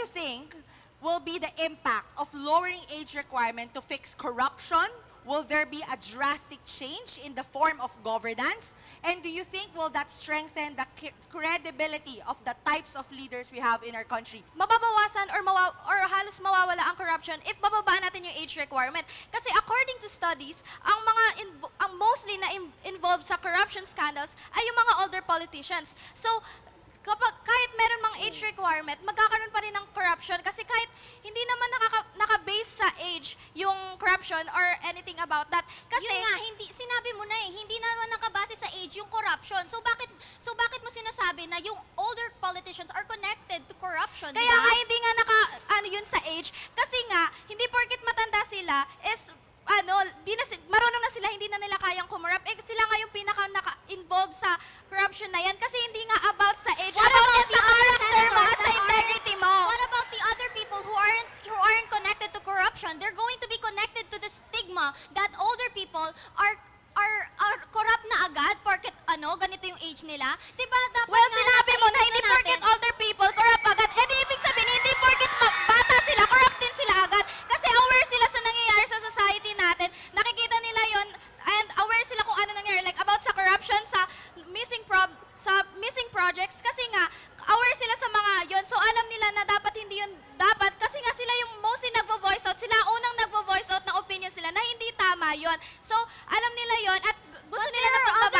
you think will be the impact of lowering age requirement to fix corruption? Will there be a drastic change in the form of governance? And do you think will that strengthen the credibility of the types of leaders we have in our country? mababawasan or, mawa- or halos mawawala ang corruption if bababa natin yung age requirement. Kasi according to studies, ang mga ang mostly na in- involved sa corruption scandals ay yung mga older politicians. So, kapag kahit meron mang age requirement, magkakaroon pa rin ng corruption kasi kahit hindi naman nakaka, naka-base sa age yung corruption or anything about that. Kasi Yun nga, hindi, sinabi mo na eh, hindi naman nakabase sa age yung corruption. So bakit so bakit mo sinasabi na yung older politicians are connected to corruption, Kaya di ba? nga hindi nga naka ano yun sa age kasi nga hindi porket matanda sila is ano, di na, marunong na sila, hindi na nila kayang kumurap. Eh, sila nga yung pinaka naka-involved sa corruption na yan kasi corruption, they're going to be connected to the stigma that older people are are, are corrupt na agad porket ano, ganito yung age nila. Diba dapat Well, nga sinabi mo na hindi porket older people, corrupt agad. Eh, di ibig sabihin, hindi porket bata sila, corrupt din sila agad. Kasi aware sila sa nangyayari sa society natin. Nakikita nila yon and aware sila kung ano nangyayari. Like about sa corruption, sa missing prob sa missing projects, yon. So, alam nila yon at gusto nila na pagbabata.